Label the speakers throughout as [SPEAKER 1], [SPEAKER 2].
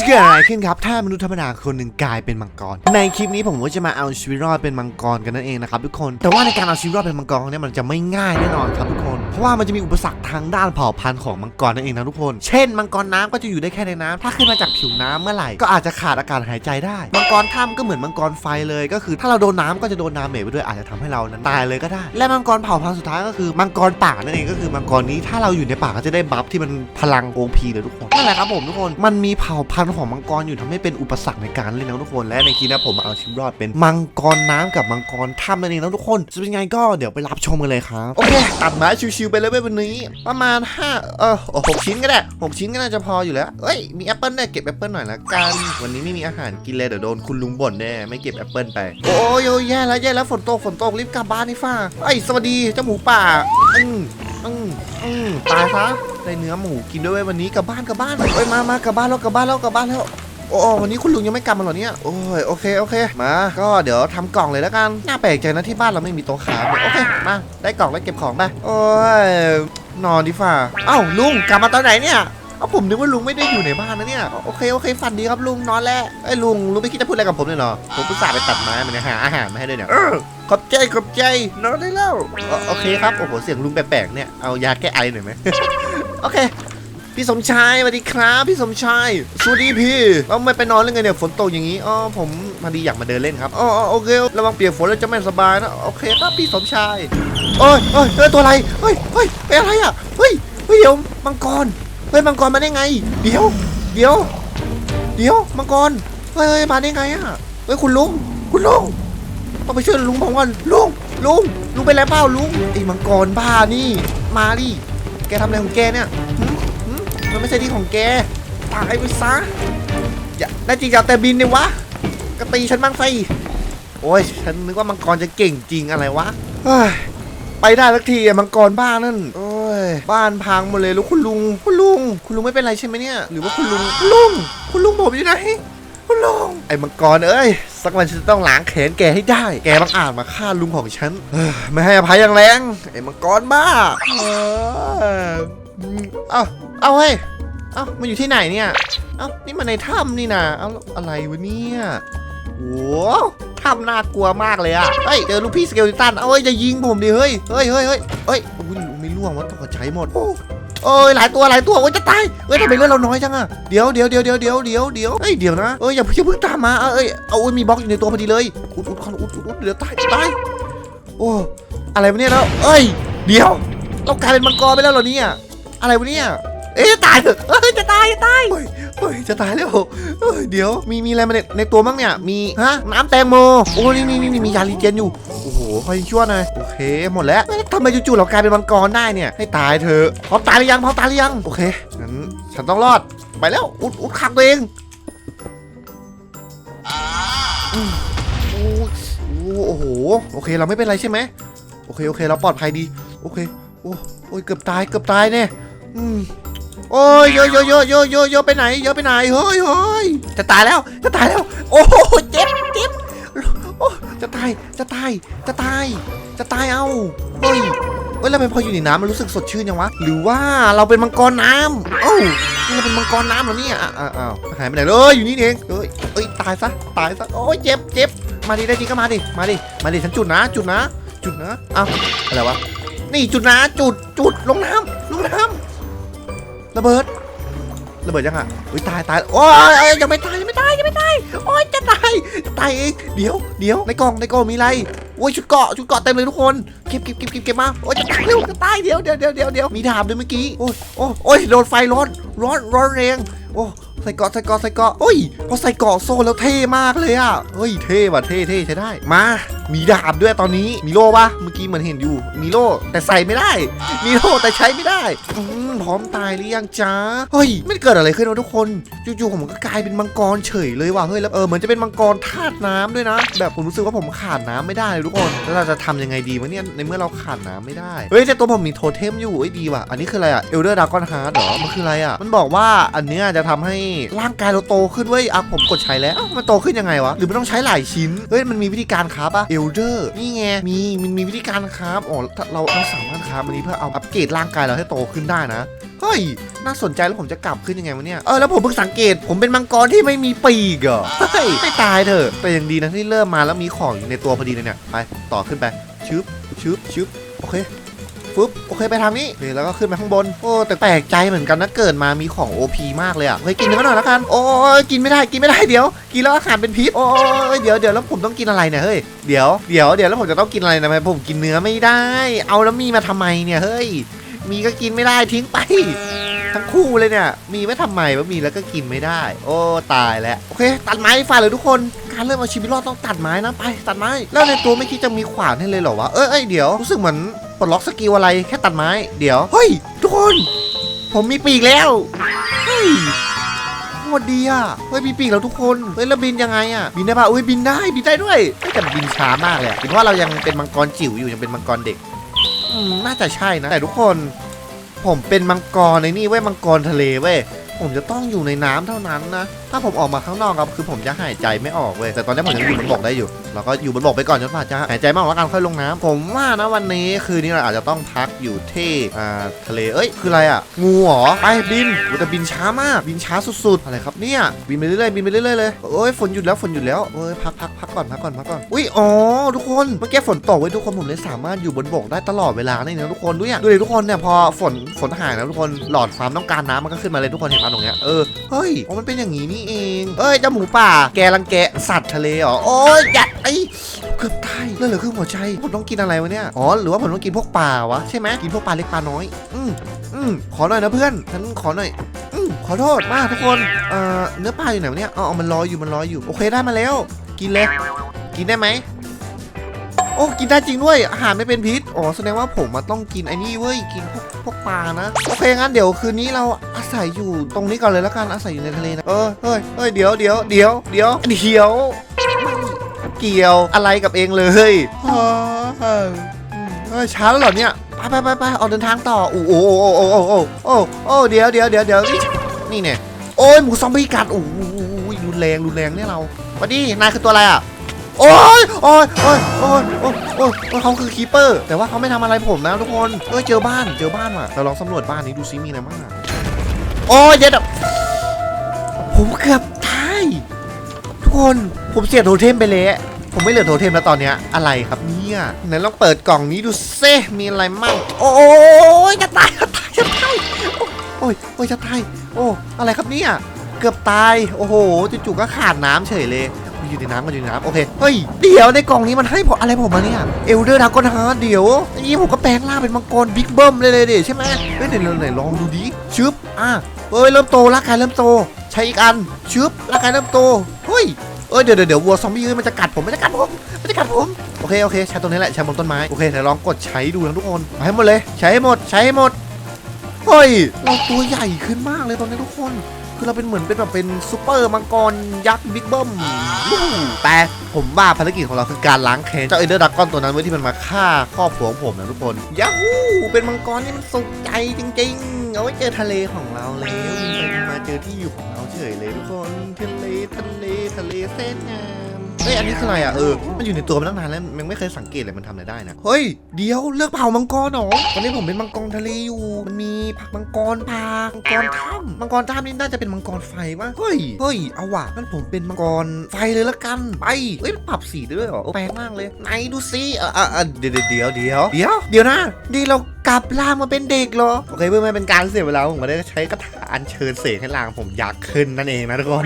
[SPEAKER 1] จะเกิดอะไรขึ้นครับ ถ้ามนุษย์ธรรมดาคนหนึ่งกลายเป็นมังกร ในคลิปนี้ผมก็จะมาเอาชีวิตรอดเป็นมังกรกันนั่นเองนะครับทุกคน แต่ว่าในการเอาชีวิตรอดเป็นมังกรเนี่ยมันจะไม่ง่ายแน่นอนครับทุกคน เพราะว่ามันจะมีอุปสรรคทางด้านเผ่าพันธุ์ของมังกรนั่นเองนะทุกคน เช่น มังกรน้ำก็จะอยู่ได้แค่ในน้ำถ้าขึ้นมาจากผิวน้ำเมื่อไหร่ ก็อาจจะขาดอากาศหายใจได้ มังกรถ้ำก็เหมือนมังกรไฟเลย ก็คือ ถ้าเราโดนน้ำก็จะโดนน้ำเหมไปด้วย อาจจะทำให้เรานั้นตายเลยก็ได้ และมังกรเผ่าพันธุ์สุดท้ายก็คือมังกรป่านั่นเองก็คือมังกรนี้ถ้าเราอยู่ในป่าก็จะได้บัฟที่มันพลังโอพีเลยทุกคนนั่นแหละครับผมทุกคนมันมีเผ่าพันของมังกรอยู่ทำให้เป็นอุปสรรคในการเล่นนะทุกคนและในคลิปนี้ผมเอาชีวิตรอดเป็นมังกรน้ำกับมังกรถ้ำนั่นเองนะทุกคนจะเป็นไงก็เดี๋ยวไปรับชมกันเลยครับโอเคตัดไม้ชิวๆไปเลยวันนี้ ประมาณ5เออหกชิ้นก็ได้หกชิ้นก็น่าจะพออยู่แล้วเอ้ยมีแอปเปิลด้เก็บแอปเปิลหน่อยละกันวันนี้ไม่มีอาหารกินเลยเดี๋ยวโดนคุณลุงบ่นแน่ไม่เก็บแอปเปิลไปโอ้ยโอ้ยแย่แล้วแย่แล้วฝนตกฝนตกรีบกลับบ้านนี่ฟ้าเอ้สวัสดีเจ้าหมูป่าอืมอืม อืมตายซะได้เนื้อหมูกินด้วยเวยวันนี้กลับบ้านกลับบ้านเอ้ยมามากลับบ้านแล้วกลับบ้านแล้วกลับบ้านแล้วโอ้วันนี้คุณลุงยังไม่กลับมาเหรอเนี่ยโอ้ยโอเคโอเค มา ก็เดี๋ยวทำกล่องเลยแล้วกันน่าแปลกใจนะที่บ้านเราไม่มีโต๊ะขายโอเคมาได้กล่องได้เก็บของไปโอ้ยนอนดีฝ่าเอ้าลุงกลับมาตอนไหนเนี่ยเอ้าผมนึกว่าลุงไม่ได้อยู่ในบ้านนะเนี่ยโอเคโอเคฝันดีครับลุงนอนแล้วไอ้ลุงลุงไม่คิดจะพูดอะไรกับผมเลยเหรอผมอุตส่าห์ไปตัดไม้มันเนี่ยหาอาหารมาให้ด้วยเนี่ย ขอบใจขอบใจนอนได้แล้วเออโอเคครับโอ้โหเสียงลุงแปลกๆเนี่ยเอายาแก้ไอหน่อยไหมโอเค พี่สมชายสวัสดีครับ พี่สมชายสวัสดีพี่เราไม่ไปนอนเล่นไงเนี่ยฝนตกอย่างนี้อ๋อผมมาดีอยากมาเดินเล่นครับอ๋ออ๋อโอเคระวังเปียกฝนแล้วจะไม่สบายนะโอเคครับพี่สมชายเอ้ยเอ้ยเอ้ยตัวอะไรเฮ้ยเฮ้ยเป็นอะไรอะเฮ้ยเฮ้ยเดี๋ยวมังกรเฮ้ยมังกรมาได้ไง เดี๋ยว เดี๋ยว เดี๋ยวมังกรเฮ้ยเฮ้ยมาได้ไงอะเฮ้ยคุณลุงคุณลุง ต้องไปช่วยลุงผมก่อนลุงลุงลุงเป็นไรเปล่าลุงไอ้มังกรบ้านี่ มาดิแกทำอะไรของแกเนี่ยหึมันไม่ใช่ที่ของแกตายไปซะอย่าได้จริงอย่าแต่บินเนี่ยวะก็ตีฉันบ้างสิโอ้ยฉันนึกว่ามังกรจะเก่งจริงอะไรวะไปได้สักทีอะมังกรบ้านั่นโอ้ยบ้านพังหมดเลยล้วคุณลุง คุณลุง คุณลุงไม่เป็นไรใช่ไหมเนี่ย หรือว่าคุณลุงคุณลุง คุณลุงผมอยู่ไหน ลงไอ้มังกรเอ้ย สักวันฉันจะต้องล้างแขนแกให้ได้ แกบังอาจมาฆ่าลุงของฉันเฮ้ยไม่ให้อภัยอย่างแรง ไอ้มังกรบ้าเออเอ้าเอาเฮ้ยเอ้ามันอยู่ที่ไหนเนี่ยเอ้านี่มันในถ้ำนี่นะเอ้าอะไรวะเนี่ยโอ้ถ้ำน่ากลัวมากเลยอะเฮ้ยเจอลูกพี่สเกลตัน เอ้ยจะยิงผมดิเฮ้ย เฮ้ยเฮ้ยเฮ้ยเฮ้ยอุ้ยไม่ล่วงวะตกใจหมดโอ้ เอ้ยหลายตัวหลายตัวโอ้ยจะตายเอ้ยทำไมเลือดเราน้อยจังอะเดี๋ยวเดี๋ยวเดี๋ยวเดี๋ยวเดี๋ยวเดี๋ยวเดี๋ยวเฮ้ยเดี๋ยวนะเอ้ยอย่าเพิ่งตามมาเอ้ยเอาเอ้ยมีบล็อกอยู่ในตัวพอดีเลยอุดอุดอุดอุดอุดเดี๋ยวตายตายโอ้อะไรวะเนี่ยแล้วเอ้ย เดี๋ยวเรากลายเป็นมังกรไปแล้วเหรอเนี่ยอะไรวะเนี่ยเอ๊ะตายเถอะเอ้ยจะตายจะตาย เฮ้ยจะตายแล้วเฮ้ยเดี๋ยวมีมีอะไรมาในในตัวมั้งเนี่ยมีฮะน้ำแตงโมโอ้นี่นี่นี่มียาลีเจนอยู่โอ้โหคอยชั่วหน่อยโอเค หมดแล้วทำไมจู่ๆเรากลายเป็นมังกรได้เนี่ยให้ตายเถอะพร้อมตายหรือยังพร้อมตายหรือยังโอเคงั้นฉันต้องรอดไปแล้วอุดอุดขังตัวเองอืมโอ้โอ้โหโอเคเราไม่เป็นไรใช่ไหมโอเคโอเคเราปลอดภัยดี โอเคโอ้โอ้ยเกือบตายเกือบตายเนี่ยอืม โอ้ยโยโยโยโยโยโยไปไหนโยไปไหนเฮ้ยเฮ้ยจะตายแล้วจะตายแล้ว โอ้โหเจ็บเจ็บโอ้จะตายจะตายจะตายจะตายเอาเฮ้ยเฮ้ยแล้วทำไมพออยู่ในน้ำมันรู้สึกสดชื่นยังวะ หรือว่าเราเป็นมังกรน้ำเอ้านี่เราเป็นมังกรน้ำเหรอเนี่ยอะอะอ้าวหายไปไหนเลยอยู่นี่เองเอ้ยเอ้ยตายซะตายซะโอ้ยเจ็บเจ็บมาดิได้จริงก็มาดิมาดิมาดิฉันจุดนะจุดนะ จุดนะอ้าอะไรวะนี่จุดนะจุดจุดลงน้ำลงน้ำ ระเบิด ระเบิดยังอะอุ้ยตายตายโอ้ยยังไม่ตายยังไม่ตายยังไม่ตายโอ้ยจะตายจะตายเองเดี๋ยวเดี๋ยวในกล่องในกล่องมีอะไรโอ้ยชุดเกาะชุดเกาะเต็มเลยทุกคนเก็บเก็บเก็บเก็บเก็บมาโอ้ยจะตายเร็วจะตายเดี๋ยวเดี๋ยวเดี๋ยวเดี๋ยวเดี๋ยวมีดาบด้วยเมื่อกี้โอ้ยโอ้ยโอ้ยโดนไฟร้อนร้อนร้อนแรงโอ้ใส่เกาะใส่เกาะใส่เกาะโอ้ยพอใส่เกาะโซ่แล้วเท่มากเลยอะเฮ้ยเท่ว่ะเท่เท่ใช้ได้มา มีดาบด้วยตอนนี้มีโล่ปะเมื่อกี้เหมือนเห็นอยู่ มีโล่แต่ใส่ไม่ได้ มีโล่แต่ใช้ไม่ได้อืมพร้อมตายหรือยังจ้าเฮ้ยไม่เกิดอะไรขึ้นวะทุกคนจู่ๆผมก็กลายเป็นมังกรเฉยเลยว่ะเฮ้ยแล้วเออเหมือนจะเป็นมังกรธาตุน้ำด้วยนะ แบบผมรู้สึกว่าผมขาดน้ำไม่ได้เลยทุกคนแล้วเราจะทำยังไงดีวะเนี่ยในเมื่อเราขาดน้ำไม่ได้เฮ้ยแต่ตัวผมมีโทเทมอยู่เอ้ยดีว่ะอันนี้คืออะไรอะเอลเดอร์ดากอนฮาร์ดหรอมันคืออะไรอะมันบอกว่าอันเนี้ยจะทำให้ร่างกายเราโตขึ้นเว้ยอะผมกดใช้แล้วมันโตขึ้นยังไงวะหรือมันต้องใช้หลายชิ้นเฮ้ยมันมีวิธีการครับอะเอลเดอร์นี่ไงมีมันมีวิธีการครับอ๋อถ้าเราเราสามารถครับอันนี้เพื่อเอาอัปเกรดร่างกายเราให้โตขึ้นได้นะเฮ้ยน่าสนใจแล้วผมจะกลับขึ้นยังไงวะเนี่ยเออแล้วผมเพิ่งสังเกต ผมเป็นมังกรที่ไม่มีปีกเหรอเฮ้ยไม่ตายเถอะแต่ยังดีนะที่เริ่มมาแล้วมีของอยู่ในตัวพอดีเลยเนี่ยไปต่อขึ้นไปชึบชึบชึบโอเค ฟึบโอเคไปทางนี้นี่แล้วก็ขึ้นไปข้างบนโอ้แต่แปลกใจเหมือนกันนะเกิดมามีของ OP มากเลยอะเฮ้ยกินเนื้อหน่อยแล้วกันโอ้ยกินไม่ได้กินไม่ได้เดี๋ยว กินแล้วอาหารเป็นพิษโอ้ยเดี๋ยวเดี๋ยวแล้วผมต้องกินอะไรเนี่ยเฮ้ยเดี๋ยวเดี๋ยวเดี๋ยวแล้วผมจะต้องกินอะไรนะผมกินเนื้อไม่ได้ เอาแล้วมีมาทำไมเนี่ยเฮ้ยมีก็กินไม่ได้ทิ้งไป ทั้งคู่เลยเนี่ย มีไว้ทำไมว่ามีแล้วก็กินไม่ได้ โอ้ตายแล้ว โอเค ตัดไม้ฝ่าเลยทุกคนการเริ่มเอาชีวิตรอดต้องตัดไม้นะไป ตัดไม้ แล้วในตัวไม่คิดจะมีขวานให้เลยเหรอวะเอ้ยเดี๋ยวรู้สึกเหมือน ปลดล็อกสกิลอะไรแค่ตัดไม้ เดี๋ยว เฮ้ย ทุกคน ผมมีปีกแล้ว เฮ้ยโคตรดีอะ เฮ้ยมีปีกแล้วทุกคน เฮ้ยแล้วบินยังไงอะ บินได้ปะเอ้ยบินได้บินได้ด้วยแต่บินช้ามากเลยเพราะว่าเรายังเป็นมังกรจิ๋วอยู่ยังเป็นมังกรเด็กอืมน่าจะใช่นะ แต่ทุกคน ผมเป็นมังกรในนี่เว้ยมังกรทะเลเว้ยผมจะต้องอยู่ในน้ำเท่านั้นนะ ถ้าผมออกมาข้างนอกครับคือผมจะหายใจไม่ออกเว้ยแต่ตอนนี้ผมยังอยู่บนบกได้อยู่เราก็อยู่บนบกไปก่อนจนกว่าจะหายใจม่ออกแล้วกันค่อยลงน้ำผมว่านะวันนี้คืนนี้เราอาจจะต้องพักอยู่ที่อ่าทะเลเอ้ยคืออะไรอะงูเหรอไปบินแต่บินช้ามากบินช้าสุดๆอะไรครับเนี่ยบินไปเรื่อยๆบินไปเรื่อยๆเลยโอ้ยฝนหยุดแล้วฝนหยุดแล้วเอ้ยพักพักพักก่อนพักก่อนพักก่อนอุ้ยอ๋อทุกคนเมื่อกี้ฝนตกเว้ยทุกคนผมเลยสามารถอยู่บนบกได้ตลอดเวลานี่นะทุกคนด้วยดูดิทุกคนเนี่ยพอฝนฝนหายนะทุกคนหลอดความต้องการน้ำมันก็ขึ้นมาเลยทุกคนเห็นมาตรงเนี้ยเออเฮ้ยอ๋อมันเป็นอย่างนี้นี่เองเอ้ยเจ้าหมูป่าแกรังแกสัตว์ทะเลเหรอโอ้ยยัดไอ้เกือบตายเลือดเหลือครึ่งหัวใจผมต้องกินอะไรวะเนี่ยอ๋อหรือว่าผมต้องกินพวกปลาวะใช่ไหมกินพวกปลาเล็กปลาน้อย อืมอืมขอหน่อยนะเพื่อนฉันขอหน่อยอืมขอโทษมากทุกคนเอ่อเนื้อปลาอยู่ไหนวะเนี่ยอ๋อมันลอยอยู่มันลอยอยู่โอเคได้มาแล้ว กินเลยกินได้ไหมโอ้กินได้จริงด้วยอาหารไม่เป็นพิษอ๋อแสดงว่าผมมาต้องกินไอ้นี่เว้ยกินพวกพวกปลานะโอเคงั้นเดี๋ยวคืนนี้เราอาศัยอยู่ตรงนี้ก่อนเลยแล้วกันอาศัยอยู่ในทะเลนะเออเฮ้ยเฮ้ยเดี๋ยวเดี๋ยวเดี๋ยวเดี๋ยวเดี๋ยว เกี่ยวอะไรกับเองเลยเฮ้ยเฮ้ยช้าแล้วเหรอเนี่ยไปไปไปไปออกเดินทางต่อโอ้โหโอ้โหโอ้โหโอ้โหโอ้โหโอ้เดี๋ยวเดี๋ยวเดี๋ยวเดี๋ยวนี่เนี่ยโอ้ยหมูซอมบี้กัดโอ้โหรุนแรงรุนแรงเนี่ยเราวัสดีนายคือตัวอะไรอะโอ้ยโอ้ยโอ้ยโอ้ยโอ้ยโอ้ยเขาคือคีเปอร์ แต่ว่าเขาไม่ทำอะไรผมนะทุกคนเอ้ยเจอบ้านเจอบ้านว่ะเราลองสำรวจบ้านนี้ดูซิมีอะไรบ้างโอ้ยเดี๋ยวเดี๋ยวผมเกือบ คนผมเสียโทเทมไปเลยผมไม่เหลือโทเทมแล้วตอนเนี้ยอะไรครับเนี่ยไหนลองเปิดกล่องนี้ดูเซมีอะไรมั่งโอ้ยจะตายจะตายจะตายโอ้ยโอ้ยจะตายโอ้อะไรครับเนี่ยเกือบตายโอ้โหจู่ๆก็ขาดน้ำเฉยเลยมันอยู่ในน้ำมันอยู่ในน้ำโอเคเฮ้ยเดี๋ยวในกล่องนี้มันให้ผมอะไรผมมาเนี่ยเอลเดอร์ดากอนฮาร์เดี๋ยวอันนี้ผมก็แปลงร่างเป็นมังกรบิ๊กเบิ้มเลยเลยดิใช่ไหมเฮ้ยไหนไหนลองดูดิชึบอะเฮ้ยเริ่มโตร่างกายเริ่มโตใช้อีกอันชึบร่างกายเริ่มโตเฮ้ย เอ้ยเดี๋ยวเดี๋ยวเดี๋ยววัวซอมบี้เอ้ยมันจะกัดผมมันจะกัดผมมันจะกัดผมโอเคโอเคใช้ตัวนี้แหละใช้บนต้นไม้โอเคเดี๋ยวลองกดใช้ดูนะทุกคนให้หมดเลย ใช้ให้หมดใช้ให้หมดเฮ้ยเราตัวใหญ่ขึ้นมากเลยตอนนี้ทุกคนคือเราเป็นเหมือนเป็นแบบเป็นซูเปอร์มังกรยักษ์บิ๊กเบิ้มแต่ผมว่าภารกิจของเราคือการล้างแค้นเจ้าเอเดอร์ดักกอนตัวนั้นไว้ที่มันมาฆ่าครอบครัวของผมนะทุกคนยาฮูเป็นมังกรที่มันสุขใจจริงๆเอาไว้เจอทะเลของเราแล้ว อที่อยู่ของเราเฉยเลยทุกคนทะเลทะเลทะเลเส้นงามเฮ้ยอันนี้คืออะไรอะเออมันอยู่ในตัวมันตั้งนานแล้วมันไม่เคยสังเกตเลยมันทำอะไรได้นะเฮ้ยเดี๋ยวเลือกเผ่ามังกรเหรอตอนนี้ผมเป็นมังกรทะเลอยู่มันมีผักมังกรปลามังกรถ้ำมังกรถ้ำนี่น่าจะเป็นมังกรไฟวะเฮ้ยเฮ้ยเอาว่ะงั้นผมเป็นมังกรไฟเลยละกันไปเฮ้ยมันปรับสีได้ด้วยเหรอโอ้แปลกมากเลยไหนดูซิอะอะอะเดี๋ยวเดี๋ยวเดี๋ยวเดี๋ยวเดี๋ยวนะนี่เรา กลับร่างมาเป็นเด็กเหรอ โอเคเพื่อไม่เป็นการเสียเวลาผมมาได้ใช้กระถาอัญเชิญเสกให้ร่างผมอยากขึ้นนั่นเองนะทุกคน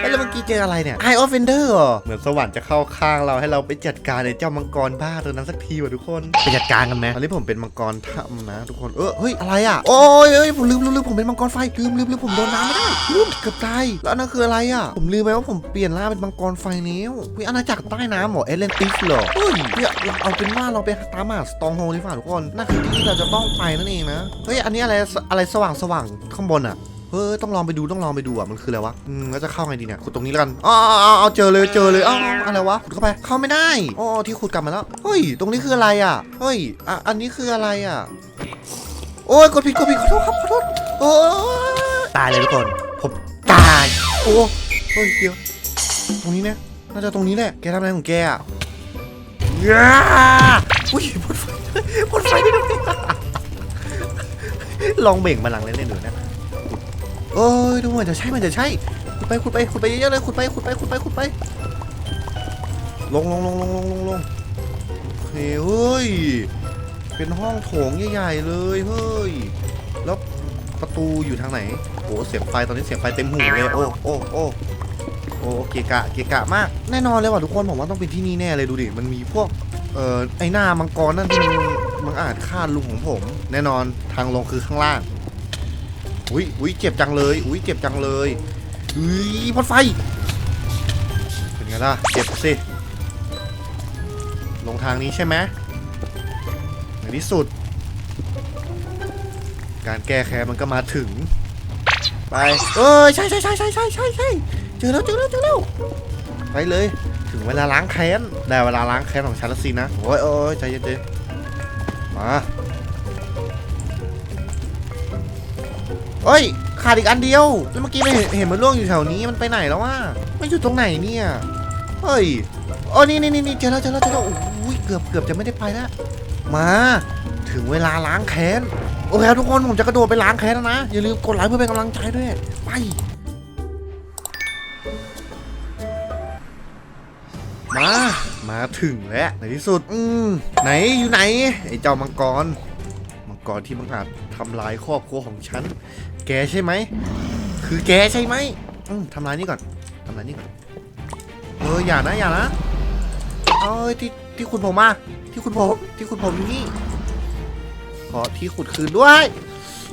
[SPEAKER 1] เอ้ยแล้วเมื่อกี้เจออะไรเนี่ย Eye of Fender เหรอเหมือนสวรรค์จะเข้าข้างเราให้เราไปจัดการไอ้เจ้ามังกรบ้าตัวนั้นสักทีว่ะทุกคนไปจัดการกันไหมตอนนี้ผมเป็นมังกรถ้ำนะ ทุกคนเออเฮ้ยอะไรอะโอ้ยเอ้ยผมลืมลืมลืมผมเป็นมังกรไฟลืมลืมลืมผมโดนน้ำไม่ได้ลืมเกือบตายแล้วอันนั่นคืออะไรอะ ผมลืมไปว่าผมเปลี่ยนร่างเป็นมังกรไฟแล้วเฮ้ยอาณาจักรใต้น้ำเหรอเอเลนติสเหรอเฮ้ยเนี่ยเราเอาเป็นว่าเราไปตามหาสตองโฮดีกว่าทุกคนนั่นคือที่ที่เราจะต้องไปนั่นเองนะ เฮ้ย อันนี้อะไรอะไรสว่างสว่างข้างบนอะ เฮ้ย ต้องลองไปดูต้องลองไปดูอะ มันคืออะไรวะ อืมแล้วจะเข้าไงดีเนี่ย ขุดตรงนี้แล้วกันอ๋ออ๋ออ๋ออ๋อเจอเลยเจอเลยอ๋ออะไรวะ ขุดเข้าไป เข้าไม่ได้ อ๋อ ที่ขุดกลับมาแล้ว เฮ้ย ตรงนี้คืออะไรอะ เฮ้ย อะ อันนี้คืออะไรอะ โอ้ย กดผิดกดผิดขอโทษครับขอโทษ โอ้ยตายเลยทุกคน ผมตาย โอ้เฮ้ย เดี๋ยว ตรงนี้เนี่ย น่าจะตรงนี้แหละ แกทำอะไรของแกอะอ้าอุ้ยพ่นไฟพ่นไฟไปด้วย ลองเบ่งมาหลังเล่นๆดูนะเอ้ยดูเหมือนจะใช่มันจะใช่ขุดไปขุดไปขุดไปเยอะๆเลยขุดไปขุดไปขุดไปขุดไป ลงลงลงลงลงลงลงเคเฮ้ยเป็นห้องโถงใหญ่ๆเลยเฮ้ยแล้วประตูอยู่ทางไหนโอ้เสียงไฟตอนนี้เสียงไฟเต็มหูเลยโอ้โอ้โอ้โอ้เกะกะเกะกะมากแน่นอนเลยว่ะทุกคนผมว่าต้องเป็นที่นี่แน่เลยดูดิมันมีพวกเอ่อไอหน้ามังกรนั่นที่มัน มันอาจฆ่าลุงของผม แน่นอนทางลงคือข้างล่าง อุ้ยอุ้ยเจ็บจังเลย อุ้ยเจ็บจังเลยอุ้ยพ่นไฟ เป็นไงล่ะ เจ็บสิ ลงทางนี้ใช่ไหมในที่สุด การแก้แค้นมันก็มาถึง ไป เอ้ยใช่ใช่ใช่ใช่ใช่ใช่ใช่เจอแล้วเจอแล้วเจอแล้วไปเลย ถึงเวลาล้างแค้น ได้เวลาล้างแค้นของฉันแล้วสินะ โอ้ยโอ้ยใจเย็นๆ มาเอ้ย ขาดอีกอันเดียวแล้วเมื่อกี้ไม่เห็นเห็นมันล่วงอยู่แถวนี้มันไปไหนแล้ววะไม่อยู่ตรงไหนเนี่ยเฮ้ยอ๋อนี่นี่นี่นี่เจอแล้วเจอแล้วเจอแล้วโอ้ยเกือบเกือบจะไม่ได้ไปแล้วมาถึงเวลาล้างแค้นโอเคครับทุกคนผมจะกระโดดไปล้างแค้นแล้วนะ อย่าลืมกดไลค์เพื่อเป็นกำลังใจด้วย ไป มา มาถึงแล้วในที่สุด อืมไหนอยู่ไหน ไอ้เจ้ามังกร มังกรที่มังอาจทำลายครอบครัวของฉัน แกใช่ไหม คือแกใช่ไหมอืมทำลายนี่ก่อนทำลายนี่ก่อน เอออย่านะอย่านะ เอ้ยที่ที่คุณผมมาที่คุณผมที่คุณผมอยู่นี่ ขอที่ขุดคืนด้วย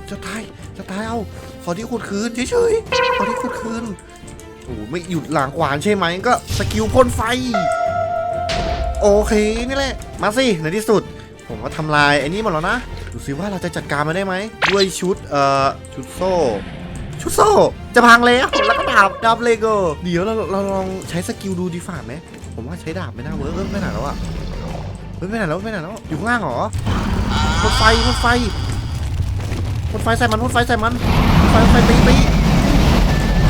[SPEAKER 1] จะตายจะตายเอา ขอที่ขุดคืนเฉยๆ ขอที่ขุดคืนโอ้ไม่หยุดหลางขวานใช่ไหมก็สกิลพ่นไฟ โอเคนี่แหละ มาสิในที่สุด ผมก็ทำลายไอ้นี่หมดแล้วนะ ดูสิว่าเราจะจัดการมันได้ไหมด้วยชุดเอ่อชุดโซ่ชุดโซ่จะพังแล้วแล้วก็ดาบดาบเลโก้เดี๋ยวเราเราลองใช้สกิลดูดีฝ่าไหมผมว่าใช้ดาบไม่น่าเวิร์กเออไม่ไหนแล้วอะเฮ้ยไม่ไหนแล้วไม่ไหนแล้วอยู่ข้างล่างเหรอรถไฟรถไฟรถไฟใส่มันรถไฟใส่มันไฟไฟตีตี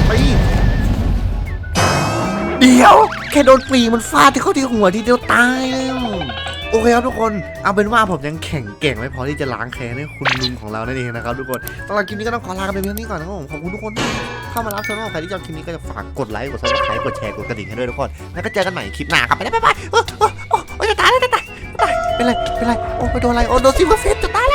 [SPEAKER 1] ตีเดี๋ยว แค่โดนปีมันฟาดที่เข้าที่หัวทีเดียวตายแล้วโอเคครับทุกคน เอาเป็นว่าผมยังแข็งแกร่งไม่พอที่จะล้างแค้นให้คุณลุงของเรานั่นเองนะครับทุกคนสำหรับคลิปนี้ก็ต้องขอลากันไปเพียงเท่านี้ก่อนนะครับผม ขอบคุณทุกคนที่เข้ามารับชมใครที่ชอบคลิปนี้ก็จะฝากกดไลค์ กดซับสไครต์กดแชร์ กดกระดิ่งให้ด้วยทุกคน แล้วก็เจอกันใหม่คลิปหน้าครับ ไปแล้วบ๊ายบายโอ้โอ้โอ้จะตายแล้วจะตายตายเป็นไร เป็นไร โอ้ไปโดนอะไร โอ้โดนซิลเวอร์เฟสจะตาย